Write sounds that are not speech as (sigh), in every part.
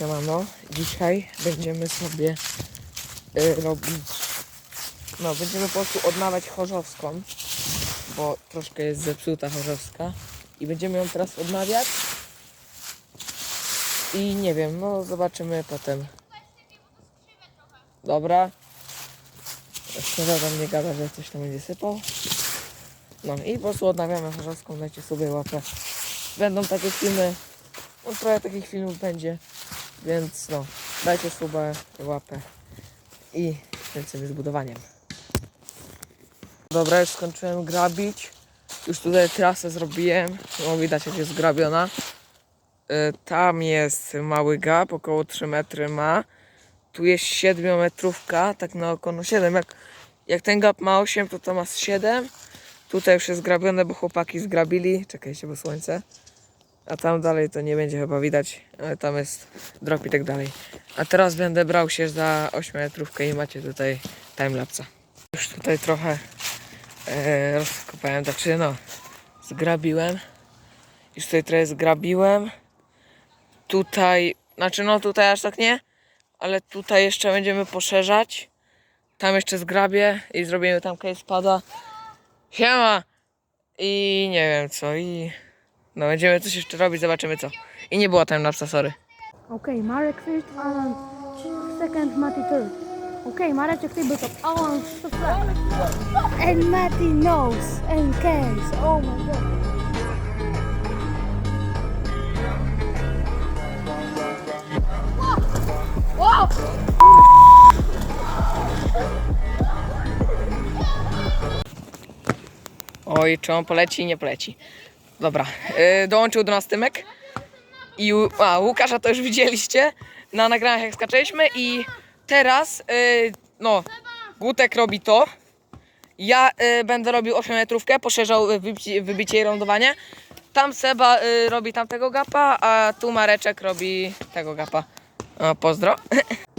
Siemano, dzisiaj będziemy sobie y, robić, no będziemy po prostu odnawiać Chorzowską, bo troszkę jest zepsuta Chorzowska i będziemy ją teraz odnawiać i nie wiem, no zobaczymy potem. Dobra. Szczerze tam nie gada, że coś tam będzie sypał. No i po prostu odnawiamy Chorzowską, dajcie sobie łapę. Będą takie filmy, no trochę takich filmów będzie. Więc no, dajcie suba, łapę i lecimy z budowaniem. Dobra, już skończyłem grabić. Już tutaj trasę zrobiłem. No widać jak jest grabiona. Y, Tam jest mały gap, około 3 metry ma. Tu jest 7 metrówka, tak na oko, no 7. Jak, jak ten gap ma 8, to to ma z 7. Tutaj już jest grabione, bo chłopaki zgrabili. Czekajcie, bo słońce. A tam dalej to nie będzie chyba widać, ale tam jest drop i tak dalej. A teraz będę brał się za 8 metrówkę i macie tutaj timelapsa. Już tutaj trochę e, rozkopałem, znaczy no, zgrabiłem. Już tutaj trochę zgrabiłem. Tutaj, znaczy no tutaj aż tak nie, ale tutaj jeszcze będziemy poszerzać. Tam jeszcze zgrabię i zrobimy tam case pada. Siema! I nie wiem co, i... No będziemy coś jeszcze robić, zobaczymy co. I nie było time lapsa, sorry. Okay, Marek first, Alan second, Mati third. Okay, Mareczek tabletop, Alan subscribe. And Mati knows and cares. Oh my god. Oj, czy on poleci? Nie poleci. Dobra, yy, dołączył do nas Tymek. I a, Łukasza to już widzieliście na nagraniach jak skaczeliśmy i teraz, yy, no, Gutek robi to. Ja yy, będę robił 8 metrówkę, poszerzał y, wybicie, wybicie i lądowanie. Tam Seba y, robi tamtego gapa, a tu Mareczek robi tego gapa. O, pozdro. (laughs)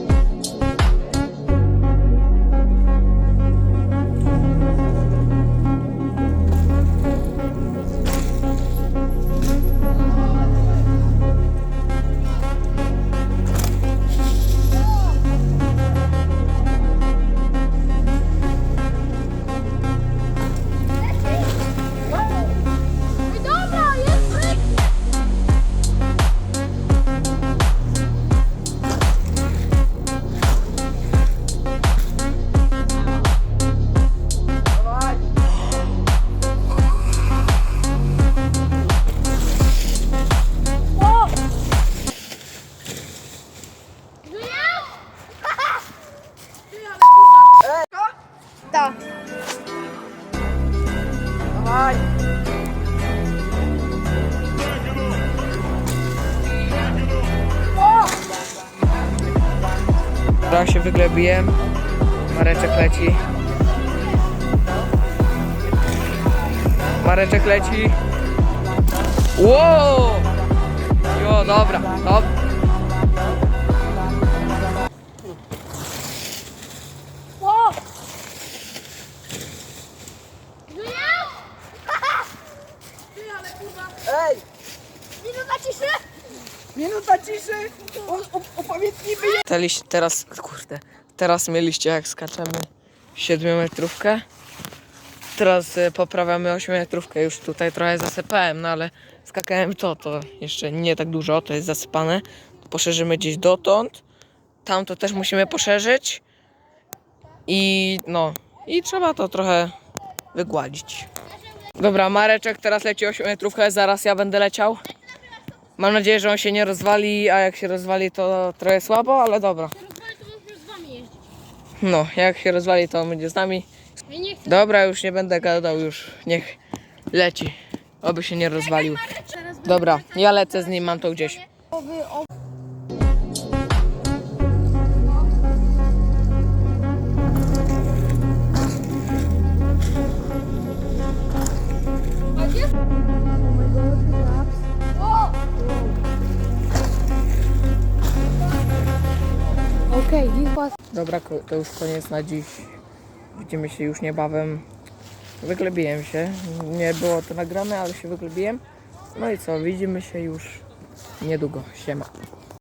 Teraz się wyglebiłem. Mareczek leci. Mareczek leci. Wow! Jo, dobra, dobra. Minuta ciszy! Upamiętnijmy je! Teliś, teraz, kurde, teraz mieliście jak skaczemy 7 metrówkę. Teraz e, poprawiamy 8 metrówkę. Już tutaj trochę zasypałem, no ale skakałem to, to jeszcze nie tak dużo, to jest zasypane. Poszerzymy gdzieś dotąd. Tam to też musimy poszerzyć. I no, i trzeba to trochę wygładzić. Dobra, Mareczek teraz leci 8 metrówkę, zaraz ja będę leciał. Mam nadzieję, że on się nie rozwali, a jak się rozwali to trochę słabo, ale dobra. No, jak się rozwali to on będzie z nami. Dobra, już nie będę gadał, już niech leci. Oby się nie rozwalił. Dobra, ja lecę z nim, mam to gdzieś. Dobra, to już koniec na dziś. Widzimy się już niebawem. Wyglebiłem się. Nie było to nagrane, ale się wyglebiłem. No i co, widzimy się już niedługo. Siema.